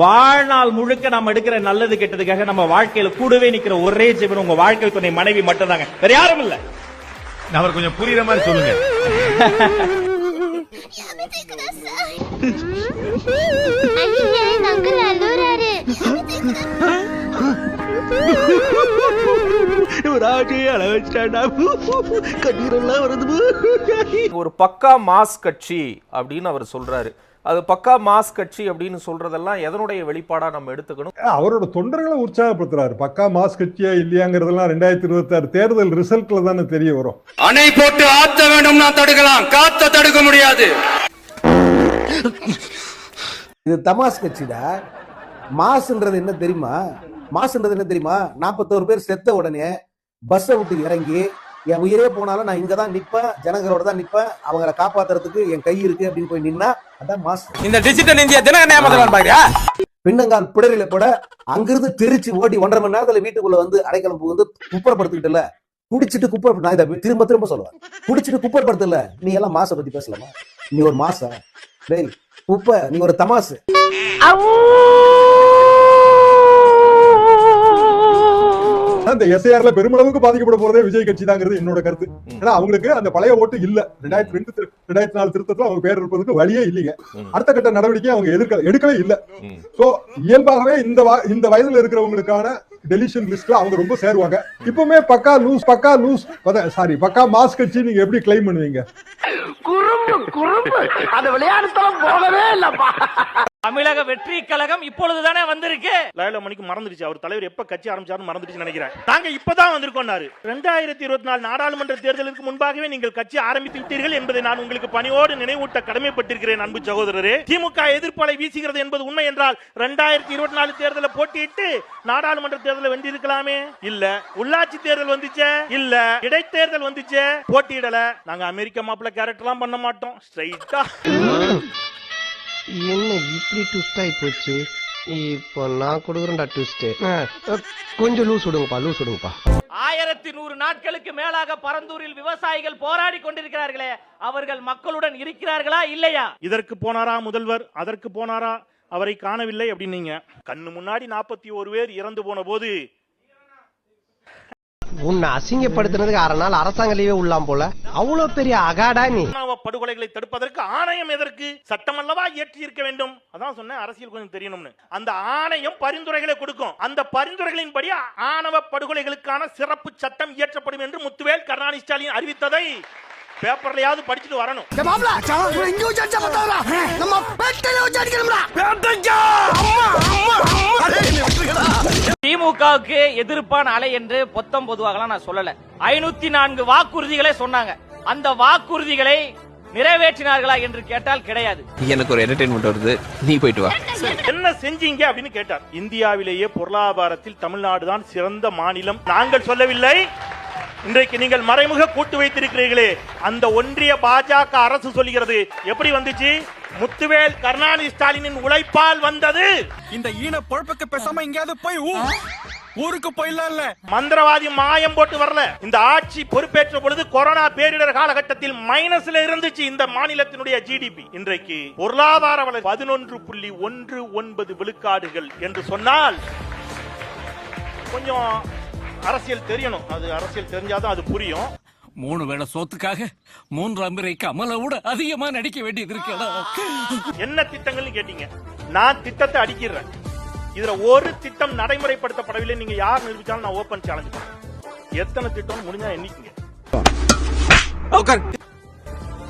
வாழ்நாள் முழுக்க நம்ம எடுக்கிற நல்லது கெட்டதுக்காக நம்ம வாழ்க்கையில கூடவே நிக்கிற ஒரே ஜீவன் உங்க வாழ்க்கை துணை மனைவி மட்டும் தாங்க வேற யாரும் இல்ல. அவர் கொஞ்சம் புரியுற மாதிரி சொல்லுங்க. ஒரு பக்கா மாஸ் கட்சி அப்படின்னு அவர் சொல்றாரு. அது பக்கா மாஸ் கட்சி அப்படின்னு சொல்றதெல்லாம் எதனுடைய வெளிப்பாடா நம்ம எடுத்துக்கணும்? அவரோட தொண்டர்களை உற்சாகப்படுத்துறாரு. பக்கா மாஸ் கட்சியா இல்லையாங்கிறதெல்லாம் ரெண்டாயிரத்தி இருபத்தி ஆறு தேர்தல் ரிசல்ட்ல தானே தெரிய வரும். அணை போட்டு ஆத்த வேண்டும்னா தடுக்கலாம். காத்த தடுக்க முடியாது. இது தமாஸ் கட்சிடா? மாசுன்றது என்ன தெரியுமா? மாசுன்றது என்ன தெரியுமா? நாற்பத்தோரு பேர் செத்த உடனே பஸ்ஸை விட்டு இறங்கி என் உயிரே போனாலும் நான் இங்க தான் நிப்பேன் ஜனங்களோட தான் நிப்பேன் அவங்கள காப்பாத்துறதுக்கு என் கை இருக்கு அப்படின்னு போய் நின்னா அதான் மாசு. இந்த டிஜிட்டல் இந்தியா தினக நேமத்தில் பாருயா பின்னங்கால் பிடரில கூட அங்கிருந்து திருச்சி ஓடி ஒன்றரை மணி நேரத்துல வீட்டுக்குள்ள வந்து அடைக்கலம் புகுந்து குப்பரப்படுத்திக்கிட்டுல குடிச்சிட்டு குப்பர் நான் இதை திரும்ப திரும்ப சொல்லுவேன். குடிச்சிட்டு குப்பரப்படுத்தல நீ எல்லாம் மாசை பத்தி பேசலாமா? நீ ஒரு மாசா? டேய் குப்பை நீ ஒரு தமாசு. அந்த எஸ்ஐஆர்ல பெருமளவுக்கு பாதிக்கப்பட போறதே விஜய் கட்சி தாங்கிறது என்னோட கருத்து. ஏன்னா அவங்களுக்கு அந்த பழைய ஓட்டு இல்ல. ரெண்டாயிரத்தி ரெண்டு ரெண்டாயிரத்தி நாலு திருத்தத்துல அவங்க பேர் இருப்பதுக்கு வழியே இல்லைங்க. அடுத்த கட்ட நடவடிக்கை அவங்க எதிர்க்க எடுக்கவே இல்ல. சோ இயல்பாகவே இந்த வா- இந்த வயதுல இருக்கிறவங்களுக்கான டெலிஷன் லிஸ்ட்ல அவங்க ரொம்ப சேருவாங்க. இப்பவுமே பக்கா லூஸ் பக்கா லூஸ். சாரி பக்கா மாஸ் கட்சி நீங்க எப்படி கிளைம் பண்ணுவீங்க? தமிழக வெற்றி கழகம் இப்பொழுதுதானே வந்திருக்கு. லயல மணிக்கு மறந்துடுச்சு. அவர் தலைவர் எப்ப கட்சி ஆரம்பிச்சாருன்னு மறந்துடுச்சு நினைக்கிறேன். நாங்க இப்பதான் வந்திருக்கோம்னாரு ரெண்டாயிரத்தி இருபத்தி நாலு நாடாளுமன்ற தேர்தலுக்கு முன்பாகவே நீங்கள் கட்சி ஆரம்பித்து விட்டீர்கள் என்பதை நான் உங்களுக்கு பணியோடு நினைவூட்ட கடமைப்பட்டிருக்கிறேன் அன்பு சகோதரரே. திமுக எதிர்ப்பலை வீசுகிறது என்பது உண்மை என்றால் ரெண்டாயிரத்தி இருபத்தி நாலு தேர்தலை போட்டியிட்டு நாடாளுமன்ற தேர்தலை வென்றிருக்கலாமே? இல்ல. உள்ளாட்சி தேர்தல் வந்துச்சே? இல்ல. இடைத்தேர்தல் வந்துச்சே? போட்டியிடல. நாங்க அமெரிக்க மாப்பிள்ள கேரக்டர்லாம் பண்ண மாட்டோம். ஸ்ட்ரைட்டா என்ன இப்படி ட்விஸ்ட் ஆகி போச்சு? இப்போ நான் கொடுக்குறேன்டா ட்விஸ்ட் கொஞ்சம் லூஸ் விடுங்கப்பா லூஸ் விடுங்கப்பா. ஆயிரத்தி நூறு நாட்களுக்கு மேலாக பரந்தூரில் விவசாயிகள் போராடி கொண்டிருக்கிறார்களே அவர்கள் மக்களுடன் இருக்கிறார்களா இல்லையா? இதற்கு போனாரா முதல்வர்? அதற்கு போனாரா? அவரை காணவில்லை அப்படின்னீங்க. கண்ணு முன்னாடி நாற்பத்தி ஒரு பேர் இறந்து போன போது உன்னை அசிங்கப்படுத்துனதுக்கு அரை நாள் அரசாங்க லீவே உள்ளாம் போல. அவ்வளவு பெரிய அகாடா நீ. ஆணவ படுகொலைகளை தடுப்பதற்கு ஆணையம் எதற்கு? சட்டம் அல்லவா இயற்றி இருக்க வேண்டும். அதான் சொன்னேன் அரசியல் கொஞ்சம் தெரியணும்னு. அந்த ஆணையம் பரிந்துரைகளை கொடுக்கும். அந்த பரிந்துரைகளின்படி ஆணவ படுகொலைகளுக்கான சிறப்பு சட்டம் இயற்றப்படும் என்று முத்துவேல் கருணாநிதி ஸ்டாலின் அறிவித்ததை பேப்பர்லயாவது படிச்சுட்டு வரணும். திமுகவுக்கு எதிர்ப்பான அலை என்று பொத்தம் பொதுவாக நான் சொல்லல. ஐநூத்தி நான்கு வாக்குறுதிகளை சொன்னாங்க. அந்த வாக்குறுதிகளை நிறைவேற்றினார்களா என்று கேட்டால் கிடையாது. எனக்கு ஒரு என்டர்டைன்மெண்ட் வருது. நீ போயிட்டு வா. என்ன செஞ்சீங்க அப்படின்னு கேட்டார். இந்தியாவிலேயே பொருளாதாரத்தில் தமிழ்நாடு தான் சிறந்த மாநிலம். நாங்கள் சொல்லவில்லை. இன்றைக்கு நீங்கள் மறைமுக கூட்டு வைத்திருக்கிறீர்களே. அந்த ஒன்றிய பாஜக அரசு சொல்லுகிறது. எப்படி வந்துச்சு? முத்துவேல் கருணாநிதி ஸ்டாலினின் உழைப்பால் வந்தது. இந்த ஈன பொழப்புக்கு பேசாம எங்கேயாவது போய் ஊருக்கு போயிடலாம்ல மந்திரவாதி மாயம் போட்டு வரல. இந்த ஆட்சி பொறுப்பேற்ற பொழுது கொரோனா பேரிடர் காலகட்டத்தில் மைனஸ்ல இருந்துச்சு இந்த மாநிலத்தினுடைய ஜிடிபி இன்றைக்கு பொருளாதார வளர்ச்சி பதினொன்று புள்ளி ஒன்று ஒன்பது விழுக்காடுகள் என்று சொன்னால் கொஞ்சம் அரசியல் தெரியணும். அது அரசியல் தெரிஞ்சாதான் அது புரியும். மூணு வேளை சோத்துக்காக மூன்றாம் பிறை கமலை விட அதிகமா நடிக்க வேண்டியது இருக்கடா என்ன திட்டங்கள்னு கேட்டீங்க. நான் திட்டத்தை அடிக்கிறேன். இதுல ஒரு திட்டம் நடைமுறைப்படுத்தப்படவில்லை. நீங்க யார் நிரூபிச்சாலும் நான் ஓபன் சேலஞ்ச் பண்ணேன் எத்தனை திட்டம் முடிஞ்சா எண்ணிக்கங்க.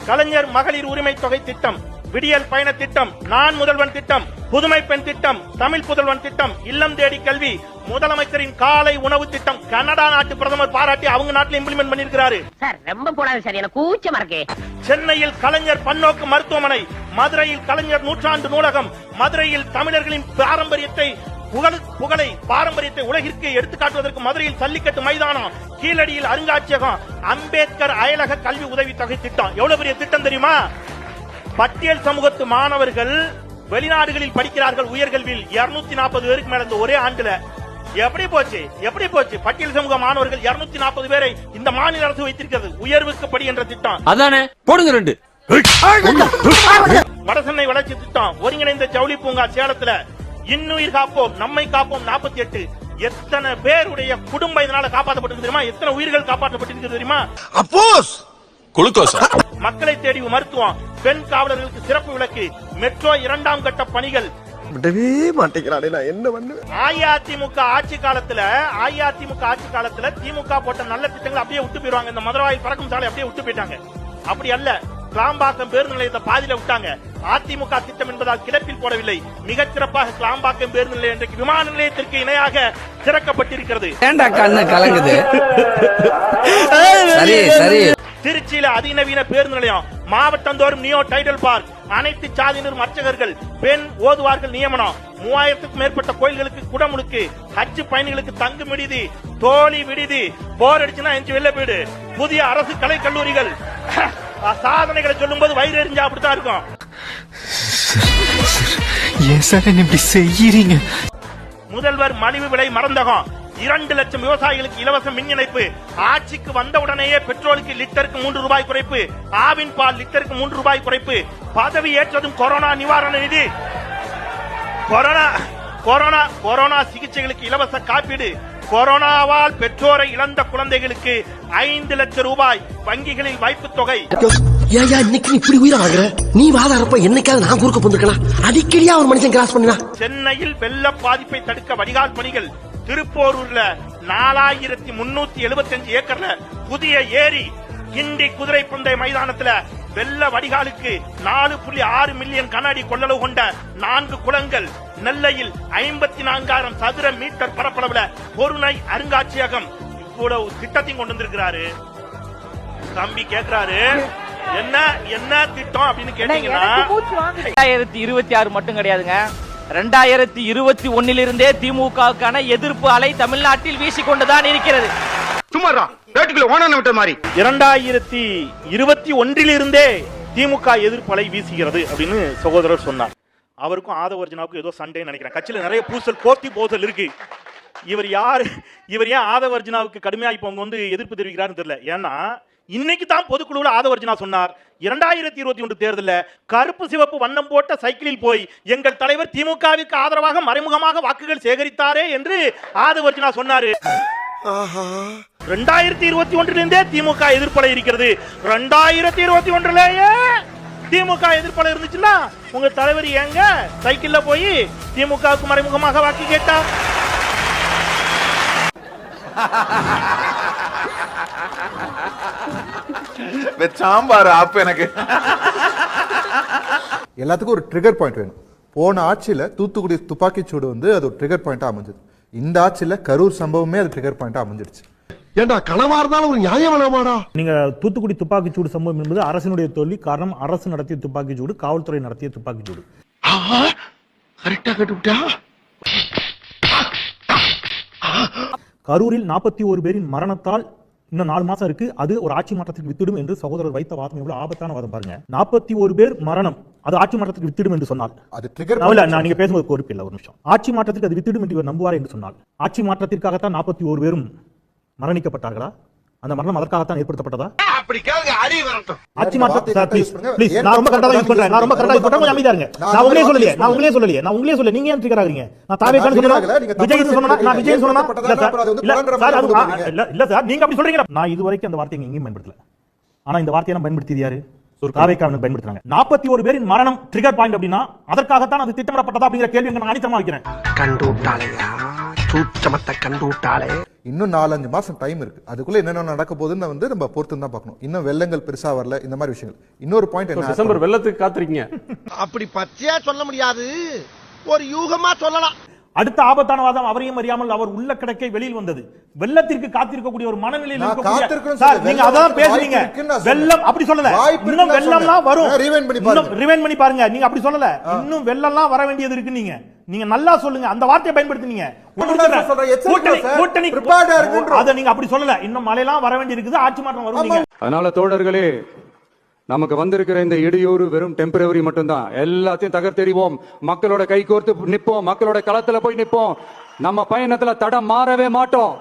கலைஞர் மகளிர் உரிமை தொகை திட்டம் விடியல் பயண திட்டம் நான் முதல்வன் திட்டம் புதுமை பெண் திட்டம் தமிழ் புதல்வன் திட்டம் இல்லம் தேடி கல்வி முதலமைச்சரின் காலை உணவு திட்டம் கனடா நாட்டு பிரதமர் பாராட்டி அவங்க நாட்டுல இம்ப்ளிமெண்ட் பண்ணிருக்கிறாரு சார் ரொம்ப போடாது சார் எனக்கு கூச்சமா இருக்கு. சென்னையில் கலைஞர் பன்னோக்கு மருத்துவமனை மதுரையில் கலைஞர் நூற்றாண்டு நூலகம் மதுரையில் தமிழர்களின் பாரம்பரியத்தை புகழ் புகழை பாரம்பரியத்தை உலகிற்கு எடுத்துக்காட்டுவதற்கு மதுரையில் சல்லிக்கட்டு மைதானம் கீழடியில் அருங்காட்சியகம் அம்பேத்கர் அயலக கல்வி உதவி தொகை திட்டம். எவ்வளவு பெரிய திட்டம் தெரியுமா? பட்டியல் சமூகத்து மாணவர்கள் வெளிநாடுகளில் படிக்கிறார்கள் உயர்கல்வியில். 240 நாற்பது பேருக்கு மேல இந்த ஒரே ஆண்டுல. எப்படி போச்சு? எப்படி போச்சு? பட்டியல் சமூக மாணவர்கள் 240 நாற்பது பேரை இந்த மாநில அரசு வைத்திருக்கிறது. உயர்வுக்கு படி என்ற திட்டம். அதானே? போடுங்க ரெண்டு. வடசென்னை வளர்ச்சி திட்டம். ஒருங்கிணைந்த ஜவுளி பூங்கா சேலத்துல இன்னுயிர் காப்போம் நம்மை காப்போம் நாற்பத்தி எட்டு. எத்தனை பேருடைய குடும்பம் இதனால காப்பாற்றப்பட்டிருக்கு தெரியுமா? எத்தனை உயிர்கள் காப்பாற்றப்பட்டிருக்கு தெரியுமா? அப்போஸ்! குளுக்கோஸ். மக்களை தேடி மருத்துவம் பெண் காவலர்களுக்கு சிறப்பு விலக்கு மெட்ரோ இரண்டாம் கட்ட பணிகள். விடவே மாட்டேங்கிறானே நான் என்ன பண்ணுவேன்? அஇஅதிமுக ஆட்சி காலத்துல அஇஅதிமுக ஆட்சி காலத்துல திமுக போட்ட நல்ல திட்டங்களை அப்படியே விட்டு போயிருவாங்க இந்த மதுரவாயில் பறக்கும் சாலை அப்படியே விட்டு போயிட்டாங்க. அப்படி அல்ல கிளாம்பாக்கம் பேருந்து நிலையத்தை பாதியில விட்டாங்க. அதிமுக திட்டம் என்பதால் கிடப்பில் போடவில்லை. மிகச் சிறப்பாக கிளாம்பாக்கம் பேருந்து நிலையம் இன்றைக்கு விமான நிலையத்திற்கு இணையாக திறக்கப்பட்டிருக்கிறது. ஏண்டா கண்ணு கலங்குது? சரி சரி. திருச்சியில அதிநவீன பேருந்து நிலையம் மாவட்டந்தோறும் நியோ டைடல் பார்க் அனைத்து சாதியினரும் அர்ச்சகர்கள் பெண் ஓதுவார்கள் நியமனம். மூவாயிரத்துக்கும் மேற்பட்ட கோயில்களுக்கு குடமுழுக்கு ஹஜ் பயணிகளுக்கு தங்கும் விடுதி தோழி விடுதி போர் அடிச்சுன்னா எஞ்சி வெளில போயிடு. புதிய அரசு கலை கல்லூரிகள். சாதனைகளை சொல்லும்போது வயிறு எரிஞ்சா அப்படித்தான் இருக்கும். ஏன் சார் இப்படி செய்யறீங்க? முதல்வர் மலிவு விலை மறந்தகம். இரண்டு லட்சம் விவசாயிகளுக்கு இலவச மின் இணைப்பு ஆட்சிக்கு வந்தவுடனேயே பெட்ரோலுக்கு லிட்டருக்கு மூன்று ரூபாய் குறைப்பு ஆவின் பால் லிட்டருக்கு மூன்று ரூபாய் குறைப்பு பதவி ஏற்றதும் கொரோனா நிவாரண நிதி. கொரோனா கொரோனா கொரோனா சிகிச்சைகளுக்கு இலவச காப்பீடு. கொரோனாவால் பெற்றோரை இழந்த குழந்தைகளுக்கு ஐந்து லட்சம் ரூபாய் வங்கிகளில் வைப்புத் தொகை. ஏயா இன்னைக்கு நீ இப்படி உயிரை வாங்குற நீ வாதாரப்ப என்னைக்காவது நான் குறுக்க போந்துருக்கலாம் அடிக்கடியா ஒரு மனுஷன் கிராஸ் பண்ணினா? சென்னையில் வெள்ள பாதிப்பை தடுக்க வடிகால் பணிகள். திருப்போரூர்ல நாலாயிரத்தி முன்னூத்தி எழுபத்தஞ்சு ஏக்கர்ல புதிய ஏரி கிண்டி குதிரை பந்தய மைதானத்துல வெள்ள வடிகாலுக்கு நாலு புள்ளி ஆறு மில்லியன் கண்ணாடி கொள்ளளவு கொண்ட நான்கு குளங்கள் நெல்லையில் ஐம்பத்தி நான்காயிரம் சதுர மீட்டர் பரப்பளவுல பொருணை அருங்காட்சியகம் இவ்வளவு திட்டத்தையும் கொண்டு வந்திருக்கிறாரு. தம்பி கேக்குறாரு என்ன என்ன திட்டம்? அப்படின்னு கேட்டீங்கன்னா ரெண்டாயிரத்தி இருபத்தி ஆறு மட்டும் கிடையாதுங்க. ரெண்டாயிரத்தி இருபத்தி ஒன்னிலிருந்தே திமுகவுக்கான எதிர்ப்பு அலை தமிழ்நாட்டில் வீசிக்கொண்டுதான் இருக்கிறது. சும்மாரா ரேட்டுக்குள்ள ஓனான விட்ட மாதிரி. இரண்டாயிரத்தி இருபத்தி ஒன்றிலிருந்தே திமுக எதிர்ப்பலை வீசுகிறது அப்படின்னு சகோதரர் சொன்னார். அவருக்கும் ஆதவர்ஜனாவுக்கும் ஏதோ சண்டே நினைக்கிறேன். கட்சியில நிறைய பூசல் போர்த்தி போசல் இருக்கு. இவர் யார் இவர் ஏன் ஆதவர்ஜனாவுக்கு கடுமையா இப்போ அவங்க வந்து எதிர்ப்பு தெரிவிக்கிறாருன்னு தெரியல. ஏன்னா இன்னைக்கு தான் பொதுக்குழுவில் ஆதவர்ஜனா சொன்னார். இரண்டாயிரத்தி இருபத்தி ஒன்று தேர்தலில் கருப்பு சிவப்பு வண்ணம் போட்ட சைக்கிளில் போய் எங்கள் தலைவர் திமுகவிற்கு ஆதரவாக மறைமுகமாக வாக்குகள் சேகரித்தாரே என்று ஆதவர்ஜனா சொன்னாரு. ரெண்டாயிரத்தி இருபத்தி ஒன்றிலிருந்தே திமுக எதிர்ப்பலை இருக்கிறது. ரெண்டாயிரத்தி இருபத்தி ஒன்றுலயே திமுக எதிர்ப்பலை இருந்துச்சுன்னா உங்க தலைவர் ஏங்க சைக்கிள்ல போய் திமுகவுக்கு மறைமுகமாக வாக்கு கேட்டார் சாம்பார் ஆப்பு எனக்கு. எல்லாத்துக்கும் ஒரு ட்ரிகர் பாயிண்ட் வேணும். போன ஆட்சியில தூத்துக்குடி துப்பாக்கிச் சூடு வந்து அது ஒரு ட்ரிகர் பாயிண்டா அமைஞ்சது. இந்த ஆட்சியில கரூர் சம்பவமே அது ட்ரிகர் பாயிண்டா அமைஞ்சிருச்சு ஏண்டா கனவா இருந்தாலும் ஒரு நியாயம் வேணாமாடா நீங்க தூத்துக்குடி துப்பாக்கிச்சூடு சம்பவம் என்பது அரசினுடைய தோல்வி காரணம் அரசு நடத்திய துப்பாக்கிச்சூடு காவல்துறை நடத்திய துப்பாக்கிச்சூடு கரெக்டா கட்டுவிட்டா? கரூரில் நாற்பத்தி ஒரு பேரின் மரணத்தால் இன்னும் நாலு மாசம் இருக்கு. அது ஒரு ஆட்சி மாற்றத்துக்கு வித்திடும் என்று சகோதரர் வைத்த வாதம் எவ்வளவு ஆபத்தான வாதம் பாருங்க. நாற்பத்தி ஒரு பேர் மரணம். அது ஆட்சி மாற்றத்துக்கு வித்திடும் என்று சொன்னால். அது ட்ரிகர் நான் நீங்க பேசும்போது பொறுப்பு இல்லை ஒரு நிமிஷம். ஆட்சி மாற்றத்துக்கு அது வித்திடும் என்று இவர் நம்புவார் என்று சொன்னால். ஆட்சி மாற்றத்திற்காகத்தான் நாற்பத்தி ஒரு பேரும் மரணிக்கப்பட்டார்களா? அந்த மரணம் அதற்காகத்தான் ஏற்படுத்தப்பட்டதா? அப்படி கேளுங்க அறி வரட்டும். ஆட்சி மாற்றம் சார் ப்ளீஸ் ப்ளீஸ் நான் ரொம்ப கரெக்டா யூஸ் பண்றேன். நான் ரொம்ப கரெக்டா யூஸ் பண்றேன். கொஞ்சம் அமைதியா இருங்க. நான் உங்களே சொல்லலையே. நான் உங்களே சொல்லலையே. நான் உங்களே சொல்லல நீங்க ஏன் சொன்னா விஜய் சொன்னா நான் விஜய் சொன்னா இல்ல சார் இல்ல இல்ல நீங்க அப்படி சொல்றீங்க நான் இது வரைக்கும் அந்த வார்த்தையை எங்கேயும் பயன்படுத்தல. ஆனா இந்த வார்த்தையை நான் பயன்படுத்தியது யாரு? தாவேக்காரன் பயன்படுத்துறாங்க. நாற்பத்தி ஒரு பேரின் மரணம் ட்ரிகர் பாயிண்ட் அப்படின்னா அதற்காகத்தான் அது திட்டமிடப்பட்டதா அப்படிங்கிற கேள்வி நான் அனித்தமா வைக்கிறேன். கண்டு விட்டாளையா சூச்சமத்தை கண்டு விட்டாளே இன்னும் நாலஞ்சு மாசம் டைம் இருக்கு. அதுக்குள்ள என்னென்ன நடக்க போகுதுன்னு வந்து நம்ம பொறுத்து தான் பார்க்கணும். இன்னும் வெள்ளங்கள் பெருசா வரல இந்த மாதிரி விஷயங்கள். இன்னொரு பாயிண்ட் என்ன? வெள்ளத்துக்கு காத்திருக்கீங்க. அப்படி பச்சையா சொல்ல முடியாது. ஒரு யூகமா சொல்லலாம். அடுத்த ஆபத்தான வாதம் அவரையும் அறியாமல் அவர் உள்ள கிடக்கை வெளியில் வந்தது. வெள்ளத்திற்கு காத்திருக்கக்கூடிய ஒரு மனநிலையில் சார். நீங்க அதான் பேசுறீங்க. வெள்ளம் அப்படி சொல்லல. இன்னும் வெள்ளம்லாம். வரும். rewind பண்ணி இன்னும் பாருங்க. rewind பண்ணி பாருங்க. நீங்க அப்படி சொல்லல. இன்னும் வெள்ளம்லாம் வர வேண்டியது இருக்கு நீங்க. நீங்க நல்லா சொல்லுங்க. அந்த வார்த்தையை பயன்படுத்துனீங்க. கூட்டணி. அதை நீங்க அப்படி சொல்லல. இன்னும் மழையெல்லாம் வர வேண்டி இருக்குது ஆட்சி மாற்றம் வரும் நீங்க. அதனால தோழர்களே நமக்கு வந்திருக்கிற இந்த இடையூறு வெறும் டெம்பரவரி மட்டும்தான். எல்லாத்தையும் தகர்த்தெறிவோம். மக்களோட கை கோர்த்து நிப்போம். மக்களோட களத்துல போய் நிப்போம். நம்ம பயணத்துல தடம் மாறவே மாட்டோம்.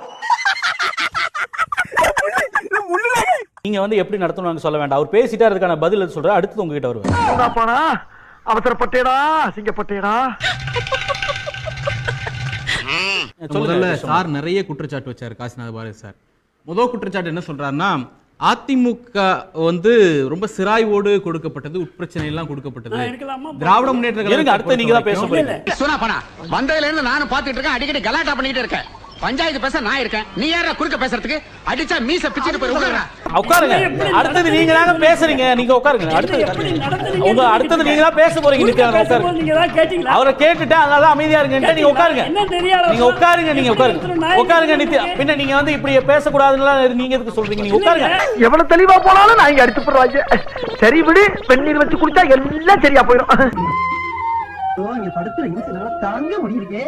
நீங்க வந்து எப்படி நடத்தணும்னு சொல்ல வேண்டாம். அவர் பேசிட்டா அதுக்கான பதில் சொல்ற அடுத்து உங்ககிட்ட வருவேன். அவசரப்பட்டேடா சிங்கப்பட்டேடா முதல்ல சார் நிறைய குற்றச்சாட்டு வச்சாரு காசிநாத பாரதி சார். முதல் குற்றச்சாட்டு என்ன சொல்றாருன்னா அதிமுக வந்து ரொம்ப சிராய்வோடு கொடுக்கப்பட்டது உட்பிரச்சனை எல்லாம் கொடுக்கப்பட்டது திராவிட முன்னேற்ற இருங்க அடுத்து நீங்க தான் பேச போறீங்க. சுனா பணா வந்ததுல இருந்து நானும் பாத்துட்டு இருக்கேன் அடிக்கடி கலாட்டா பண்ணிட்டு இருக்கேன். பஞ்சாயத்து பேச நான் இருக்கேன். நீ யாரா குறுக்க பேசுறதுக்கு? அடிச்சா மீச பிச்சுட்டு போய். உட்காருங்க. அடுத்தது நீங்க தாங்க பேசுறீங்க. நீங்க உட்காருங்க. அடுத்தது உங்க அடுத்தது நீங்க தான் பேச போறீங்க நித்யானந்த உட்காருங்க. அவரை கேட்டுட்டு அதனால அமைதியா இருங்க நீங்க உட்காருங்க. நீங்க உட்காருங்க நீங்க உட்காருங்க. உட்காருங்க நித்யா. பின்ன நீங்க வந்து இப்படி பேசக்கூடாதுன்னு நீங்க எதுக்கு சொல்றீங்க? நீங்க உட்காருங்க. எவ்வளவு தெளிவா போனாலும் நான் இங்க அடிச்சு போடுவாங்க சரி விடு வெந்நீர் வச்சு குடிச்சா எல்லாம் சரியா போயிடும் இங்க படுத்துற தாங்க முடியலையே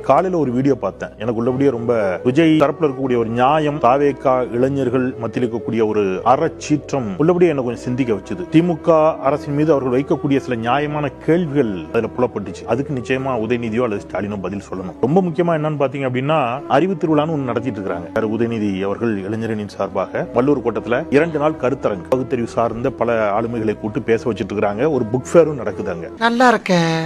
காலையில ஒரு வீடியோ பார்த்தேன். எனக்கு உள்ளபடியே ரொம்ப விஜய் தரப்புல இருக்கக்கூடிய ஒரு நியாயம் தாவேக்கா இளைஞர்கள் மத்தியில் இருக்கக்கூடிய ஒரு அறச்சீற்றம் உள்ளபடியே என்ன கொஞ்சம் சிந்திக்க வச்சது. திமுக அரசின் மீது அவர்கள் வைக்கக்கூடிய சில நியாயமான கேள்விகள் அதுல புலப்பட்டுச்சு. அதுக்கு நிச்சயமா உதயநிதியோ அல்லது ஸ்டாலினோ பதில் சொல்லணும். ரொம்ப முக்கியமா என்னன்னு பாத்தீங்க அப்படின்னா அறிவு திருவிழான்னு ஒன்று நடத்திட்டு இருக்காங்க. உதயநிதி அவர்கள் இளைஞரணியின் சார்பாக வல்லூர் கோட்டத்தில் இரண்டு நாள் கருத்தரங்கு. பகுத்தறிவு சார்ந்த பல ஆளுமைகளை கூட்டு பேச வச்சுட்டு இருக்கிறாங்க ஒரு புக் ஃபேரும் நடக்குதாங்க நல்லா இருக்கேன்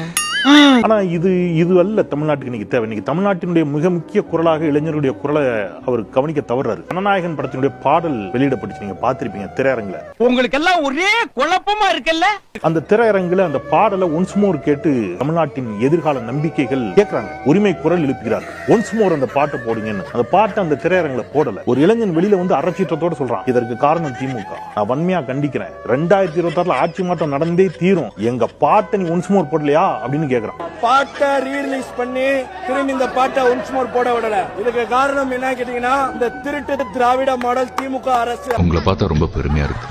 ஆனா இது இது அல்ல தமிழ்நாட்டுக்கு இன்னைக்கு தேவை. இன்னைக்கு தமிழ்நாட்டினுடைய மிக முக்கிய குரலாக இளைஞருடைய குரலை அவர் கவனிக்க தவறாரு. ஜனநாயகன் படத்தினுடைய பாடல் வெளியிடப்பட்டுச்சு. நீங்க பார்த்திருப்பீங்க திரையரங்குல. உங்களுக்கு எல்லாம் ஒரே குழப்பமா இருக்குல்ல? அந்த திரையரங்குல அந்த பாடலை ஒன்ஸ் மோர் கேட்டு தமிழ்நாட்டின் எதிர்கால நம்பிக்கைகள் கேட்கறாங்க உரிமை குரல் எழுப்புகிறார்கள் ஒன்ஸ் மோர் அந்த பாட்டை போடுங்கன்னு. அந்த பாட்டை அந்த திரையரங்குல போடல. ஒரு இளைஞன் வெளியில வந்து அறச்சீற்றத்தோட சொல்றான். இதற்கு காரணம் திமுக. நான் வன்மையா கண்டிக்கிறேன். ரெண்டாயிரத்தி இருபத்தி ஆட்சி மாற்றம் நடந்தே தீரும். எங்க பாட்டை நீ ஒன்ஸ் மோர் போடலையா? அப்படின்னு கேக்குறான் பாட்டை ரீரிலீஸ் பண்ணி திரும்பி இந்த பாட்டை ஒன்ஸ் மோர் போட விடல. இதுக்கு காரணம் என்ன கேட்டீங்கன்னா இந்த திருட்டு திராவிட மாடல் திமுக அரசு. உங்களை பார்த்தா ரொம்ப பெருமையா இருக்கு.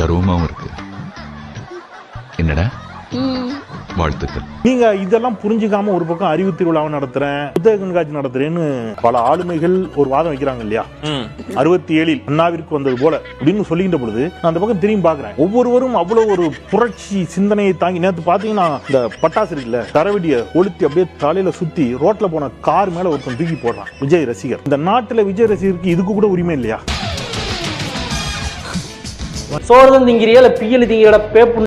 கர்வமாவும் இருக்கு. என்னடா? வாழ்த்துக்கள். நீங்க இதெல்லாம் புரிஞ்சுக்காம ஒரு பக்கம் அறிவு திருவிழாவை நடத்துறேன் புத்தக கண்காட்சி நடத்துறேன்னு பல ஆளுமைகள் ஒரு வாதம் வைக்கிறாங்க இல்லையா? அறுபத்தி ஏழில் அண்ணாவிற்கு வந்தது போல அப்படின்னு சொல்லிக்கிட்ட பொழுது நான் அந்த பக்கம் திரும்பி பாக்குறேன் ஒவ்வொருவரும் அவ்வளவு ஒரு புரட்சி சிந்தனையை தாங்கி நேத்து பாத்தீங்கன்னா இந்த பட்டாசு இருக்குல்ல தரவெடிய கொளுத்தி அப்படியே தலையில சுத்தி ரோட்ல போன கார் மேல ஒருத்தன் தூக்கி போடுறான் விஜய் ரசிகர். இந்த நாட்டுல விஜய் ரசிகருக்கு இதுக்கு கூட உரிமை இல்லையா? சோறு திங்கிறியா இல்ல திங்கிற பேப்பு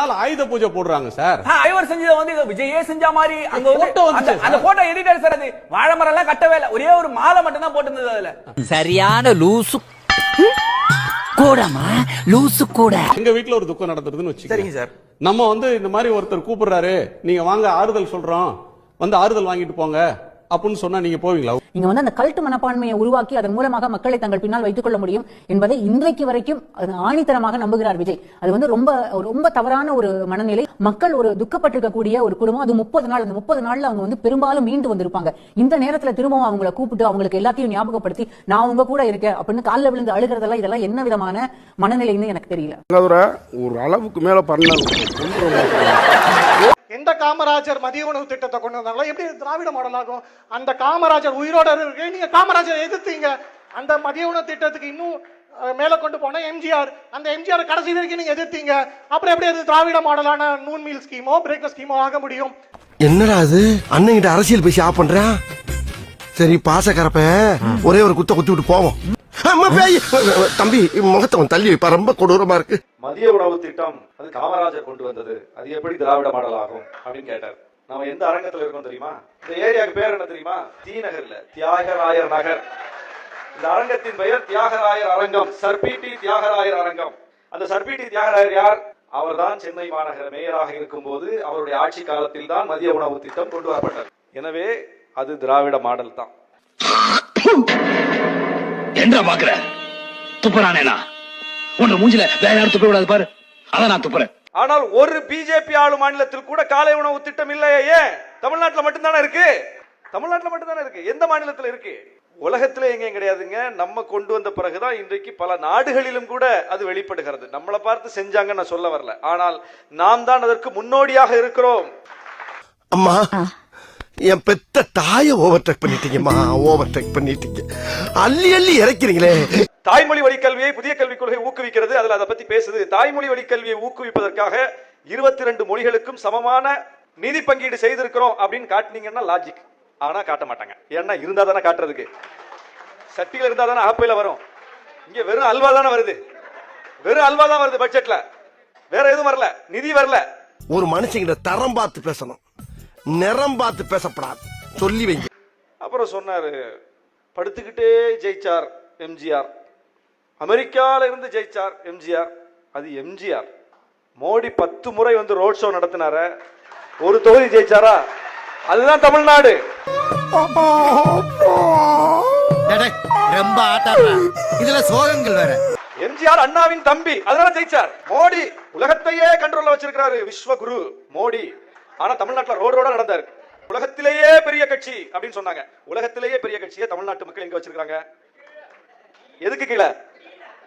நாள் ஆயுத பூஜை போடுறாங்க சார். ஐவர் செஞ்சதை வந்து விஜயே செஞ்ச மாதிரி அங்க வந்துச்சு அந்த போட்டோ எடிட்டர் சார் அது வாழை மரம் எல்லாம் கட்டவே இல்ல. ஒரே ஒரு மாலை மட்டும் தான் போட்டிருந்தது அதுல. சரியான லூசு. கூடமா லூசு கூட. எங்க வீட்ல ஒரு துக்கம் நடந்துருதுன்னு வச்சு சரிங்க சார். நம்ம வந்து இந்த மாதிரி ஒருத்தர் கூப்பிடுறாரு. நீங்க வாங்க ஆறுதல் சொல்றோம். வந்து ஆறுதல் வாங்கிட்டு போங்க. அப்படின்னு சொன்னா நீங்க போவீங்களா? நீங்க வந்து அந்த கல்ட்டு மனப்பான்மையை உருவாக்கி அதன் மூலமாக மக்களை தங்கள் பின்னால் வைத்துக் கொள்ள முடியும் என்பதை இன்றைக்கு வரைக்கும் அது ஆணித்தரமாக நம்புகிறார் விஜய். அது வந்து ரொம்ப ரொம்ப தவறான ஒரு மனநிலை. மக்கள் ஒரு துக்கப்பட்டிருக்கக்கூடிய ஒரு குடும்பம். அது முப்பது நாள் அந்த முப்பது நாள்ல அவங்க வந்து பெரும்பாலும் மீண்டு வந்திருப்பாங்க. இந்த நேரத்துல திரும்பவும் அவங்கள கூப்பிட்டு அவங்களுக்கு எல்லாத்தையும் ஞாபகப்படுத்தி நான் உங்க கூட இருக்கேன் அப்படின்னு காலில் விழுந்து அழுகிறதெல்லாம் இதெல்லாம் என்ன விதமான மனநிலைன்னு எனக்கு தெரியல. ஒரு அளவுக்கு மேல எந்த காமராஜர் மதிய உணவு திட்டத்தை கொண்டு வந்தாங்களோ எப்படி திராவிட மாடல் ஆகும்? அந்த காமராஜர் உயிரோட இருக்கு நீங்க காமராஜர் எதிர்த்தீங்க. அந்த மதிய உணவு திட்டத்துக்கு இன்னும் மேல கொண்டு போன எம்ஜிஆர் அந்த எம்ஜிஆர் கடைசி வரைக்கும் நீங்க எதிர்த்தீங்க. அப்புறம் எப்படி அது திராவிட மாடலான நூன் மீல் ஸ்கீமோ பிரேக்ஃபாஸ்ட் ஸ்கீமோ ஆக முடியும்? என்னடா அது? அண்ணன் கிட்ட அரசியல் பேசி ஆப் பண்றான்? சரி பாசக்கரப்ப ஒரே ஒரு குத்த குத்தி விட்டு போவோம். தம்பி முகத்தவன் தள்ளி வைப்பா. ரொம்ப கொடூரமா இருக்கு. மதிய உணவு திட்டம் அது காமராஜர் கொண்டு வந்தது. அது எப்படி திராவிட மாடல் ஆகும் அப்படின்னு கேட்டார். நாம எந்த அரங்கத்துல இருக்கோம் தெரியுமா? இந்த ஏரியாவுக்கு பேர் என்ன தெரியுமா? தீநகர்ல தியாகராயர் நகர். இந்த அரங்கத்தின் பெயர் தியாகராயர் அரங்கம். சர்பிடி தியாகராயர் அரங்கம். அந்த சர்பிடி தியாகராயர் யார்? அவர்தான் சென்னை மாநகர மேயராக இருக்கும்போது அவருடைய ஆட்சி காலத்தில் தான் மதிய உணவு திட்டம் கொண்டு வரப்பட்டது. எனவே அது திராவிட மாடல் தான். என்ன பாக்குற? துப்புறானேனா உன்ன மூஞ்சில வேற யாரும் துப்ப விடாது பாரு. அதான் நான் துப்புறேன். ஆனால் ஒரு பிஜேபி ஆளும் மாநிலத்தில் கூட காலை உணவு திட்டம் இல்லையே ஏன்? தமிழ்நாட்டுல மட்டும்தானே இருக்கு? தமிழ்நாட்டுல மட்டும்தானே இருக்கு. எந்த மாநிலத்துல இருக்கு? உலகத்துல எங்கேயும் கிடையாதுங்க. நம்ம கொண்டு வந்த பிறகுதான் இன்றைக்கு பல நாடுகளிலும் கூட அது வெளிப்படுகிறது. நம்மளை பார்த்து செஞ்சாங்கன்னு நான் சொல்ல வரல. ஆனால் நாம் தான் அதற்கு முன்னோடியாக இருக்கிறோம். அம்மா என் பெத்த தாய ஓவர்டேக் பண்ணிட்டீங்கம்மா ஓவர்டேக் பண்ணிட்டீங்க. அள்ளி அள்ளி இறக்கிறீங்களே. தாய்மொழி வழி கல்வியை புதிய கல்விக் கொள்கை ஊக்குவிக்கிறது. அதுல அதை பத்தி பேசுது. தாய்மொழி வழி கல்வியை ஊக்குவிப்பதற்காக இருபத்தி ரெண்டு மொழிகளுக்கும் சமமான நிதி பங்கீடு செய்திருக்கிறோம் அப்படின்னு காட்டினீங்கன்னா லாஜிக் ஆனா காட்ட மாட்டாங்க. ஏன்னா இருந்தா தானே காட்டுறதுக்கு. சட்டியில இருந்தா தானே ஆப்பையில வரும். இங்க வெறும் அல்வா தானே வருது. வெறும் அல்வா தான் வருது பட்ஜெட்ல வேற எதுவும் வரல. நிதி வரல. ஒரு மனுஷங்கிட்ட தரம் பார்த்து பேசணும். நிறம் பார்த்து பேசப்படாது. சொல்லி வைங்க. அப்புறம் சொன்னாரு படுத்துக்கிட்டே ஜெயிச்சார் எம்ஜிஆர். அமெரிக்கால இருந்து ஜெயிச்சார் எம்ஜிஆர். அது எம்ஜிஆர். மோடி பத்து முறை வந்து ரோட் ஷோ நடத்தினார. ஒரு தொகுதி ஜெயிச்சாரா? அதுதான் தமிழ்நாடு. ரொம்ப ஆட்டாடுற இதுல சோகங்கள் வேற. எம்ஜிஆர் அண்ணாவின் தம்பி அதனால ஜெயிச்சார். மோடி உலகத்தையே கண்ட்ரோல்ல வச்சிருக்காரு விஸ்வகுரு மோடி. ஆனா தமிழ்நாட்டுல ரோடு ரோட நடந்தாரு. உலகத்திலேயே பெரிய கட்சி அப்படின்னு சொன்னாங்க. உலகத்திலேயே பெரிய கட்சியை தமிழ்நாட்டு மக்கள் எங்க வச்சிருக்காங்க எதுக்கு கீழே?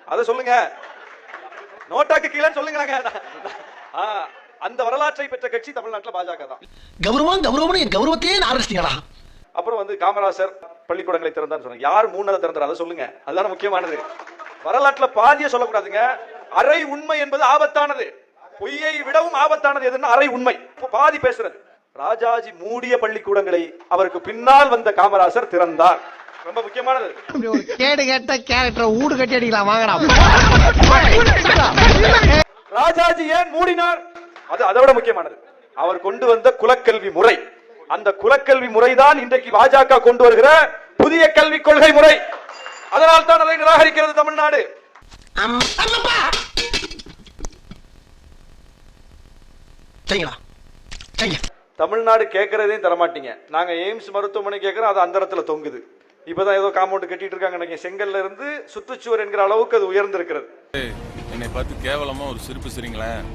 அதை சொல்லுங்க. நோட்டாக்கு கீழே சொல்லுங்க அந்த வரலாற்றை பெற்ற கட்சி தமிழ்நாட்டுல பாஜக தான். கௌரவம் கௌரவம் கௌரவத்தையே ஆரம்பிச்சிட்டீங்களா அப்புறம் வந்து காமராசர் பள்ளிக்கூடங்களை திறந்தார் சொன்னாங்க. யார் மூணாவது திறந்தார்? அதை சொல்லுங்க. அதுதான் முக்கியமானது. வரலாற்றுல பாதிய சொல்லக்கூடாதுங்க. அரை உண்மை என்பது ஆபத்தானது. பொய்யை விடவும் ஆபத்தானது எதுன்னா அரை உண்மை. பாதி பேசுறது. ராஜாஜி மூடிய பள்ளிக்கூடங்களை அவருக்கு பின்னால் வந்த காமராசர் திறந்தார். ரொம்ப முக்கியமானது. கேடு கேட்ட கேரக்டர் ஊடு கட்டி அடிக்கலாம் வாங்கடா. ராஜாஜி ஏன் மூடினார்? அது அதை விட முக்கியமானது. அவர் கொண்டு வந்த குலக்கல்வி முறை. அந்த குலக்கல்வி முறைதான் இன்றைக்கு பாஜக கொண்டு வருகிற புதிய கல்வி கொள்கை முறை. அதனால் தான் அதை நிராகரிக்கிறது தமிழ்நாடு. சரிங்களா? சரிங்க. தமிழ்நாடு கேட்கறதையும் தரமாட்டீங்க. நாங்க எய்ம்ஸ் மருத்துவமனை கேட்கறோம் அது அந்தரத்துல தொங்குது. இப்பதான் ஏதோ காம்பவுண்ட் கட்டிட்டு இருக்காங்க நினைக்கிறேன். செங்கல்ல இருந்து சுற்றுச்சுவர் என்கிற அளவுக்கு அது உயர்ந்திருக்கிறது. என்னை பார்த்து கேவலமா ஒரு சிரிப்பு சிரிங்களேன்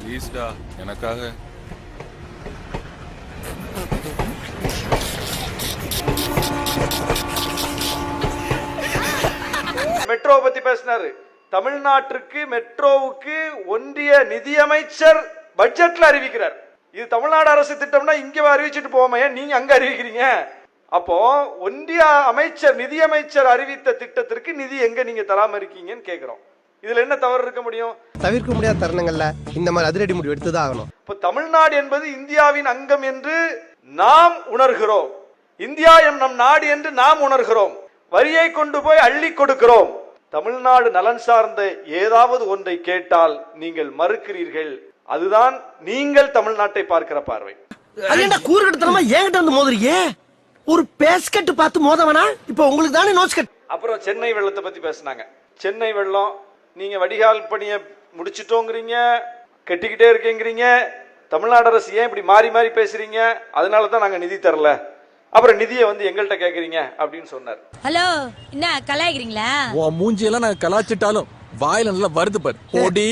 ப்ளீஸ்டா எனக்காக. மெட்ரோ பத்தி பேசினாரு. தமிழ்நாட்டிற்கு மெட்ரோவுக்கு ஒன்றிய நிதியமைச்சர் பட்ஜெட்ல அறிவிக்கிறார். இது தமிழ்நாடு அரசு திட்டம்னா இங்க அறிவிச்சிட்டு போவோமே நீங்க அங்க அறிவிக்கிறீங்க. அப்போ ஒன்றிய அமைச்சர் நிதியமைச்சர் அறிவித்த திட்டத்திற்கு நிதி எங்க நீங்க தராம இருக்கீங்கன்னு கேக்குறோம். இதுல என்ன தவறு இருக்க முடியும்? தவிர்க்க முடியாத தருணங்கள்ல இந்த மாதிரி அதிரடி முடிவு எடுத்துதான் ஆகணும். இப்ப தமிழ்நாடு என்பது இந்தியாவின் அங்கம் என்று நாம் உணர்கிறோம். இந்தியா எம் நம் நாடு என்று நாம் உணர்கிறோம். வரியை கொண்டு போய் அள்ளி கொடுக்கிறோம். தமிழ்நாடு நலன் சார்ந்த ஏதாவது ஒன்றை கேட்டால் நீங்கள் மறுக்கிறீர்கள். அதுதான் நீங்கள் தமிழ்நாட்டை பார்க்கிற பார்வை. கூறுகட்டத்தனமா என்கிட்ட வந்து மோதுறீங்க? ஒரு பேஸ்கட் பார்த்து மோதவனா? இப்ப உங்களுக்கு தானே நோட்ஸ் கட் அப்புறம் சென்னை வெள்ளத்தை பத்தி பேசினாங்க. சென்னை வெள்ளம் நீங்க வடிகால் பணியை முடிச்சிட்டோங்கிறீங்க கட்டிக்கிட்டே இருக்கீங்கிறீங்க. தமிழ்நாடு அரசு ஏன் இப்படி மாறி மாறி பேசுறீங்க? அதனால தான் நாங்க நிதி தரல. அப்புறம் நிதியை வந்து எங்கள்கிட்ட கேக்குறீங்க அப்படின்னு சொன்னார். ஹலோ என்ன கலாய்க்கிறீங்களா? உன் மூஞ்சியெல்லாம் நான் கலாச்சிட்டாலும் வாயில நல்லா வருது பாரு. ஓடி.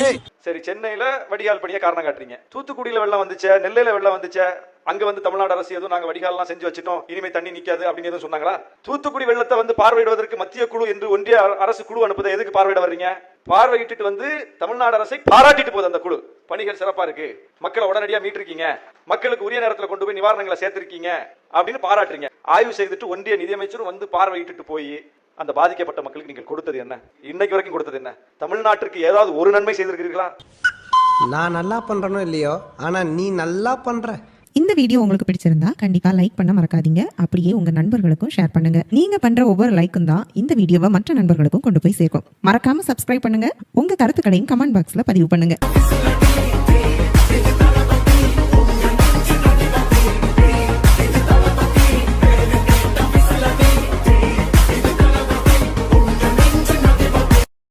சரி சென்னையில் வடிகால் பணியை காரணம் காட்டுறீங்க. தூத்துக்குடியில் வெள்ளம் வந்துச்சே நெல்லையில் வெள்ளம் வந்துச்சே அங்க வந்து தமிழ்நாடு அரசு எதுவும் நாங்க வடிகால்லாம் செஞ்சு வச்சிட்டோம் இனிமே தண்ணி நிக்காது அப்படின்னு எதுவும் சொன்னாங்களா? தூத்துக்குடி வெள்ளத்தை வந்து பார்வையிடுவதற்கு மத்திய குழு என்று ஒன்றிய அரசு குழு அனுப்புதை எதுக்கு பார்வையிட வர்றீங்க? பார்வையிட்டு வந்து தமிழ்நாடு அரசை பாராட்டிட்டு போகுது அந்த குழு. பணிகள் சிறப்பா இருக்கு. மக்களை உடனடியா மீட்டிருக்கீங்க. மக்களுக்கு உரிய நேரத்தில் கொண்டு போய் நிவாரணங்களை சேர்த்திருக்கீங்க அப்படின்னு பாராட்டுறீங்க. ஆய்வு செய்துட்டு ஒன்றிய நிதியமைச்சரும் வந்து பார்வையிட்டு போய் அந்த பாதிக்கப்பட்ட மக்களுக்கு நீங்கள் கொடுத்தது என்ன? இன்னைக்கு வரைக்கும் கொடுத்தது என்ன? தமிழ்நாட்டிற்கு ஏதாவது ஒரு நன்மை செய்திருக்கிறீர்களா? நான் நல்லா பண்றனோ இல்லையோ? ஆனா நீ நல்லா பண்ற. இந்த வீடியோ உங்களுக்கு பிடிச்சிருந்தா கண்டிப்பா லைக் பண்ண மறக்காதீங்க. அப்படியே உங்க நண்பர்களுக்கும் ஷேர் பண்ணுங்க. நீங்க பண்ற ஒவ்வொரு லைக்கும் தான் இந்த வீடியோவை மற்ற நண்பர்களுக்கும் கொண்டு போய் சேர்க்கும். மறக்காம சப்ஸ்கிரைப் பண்ணுங்க. உங்க கருத்துக்களையும் கமெண்ட் பாக்ஸ்ல பதிவு பண்ணுங்க.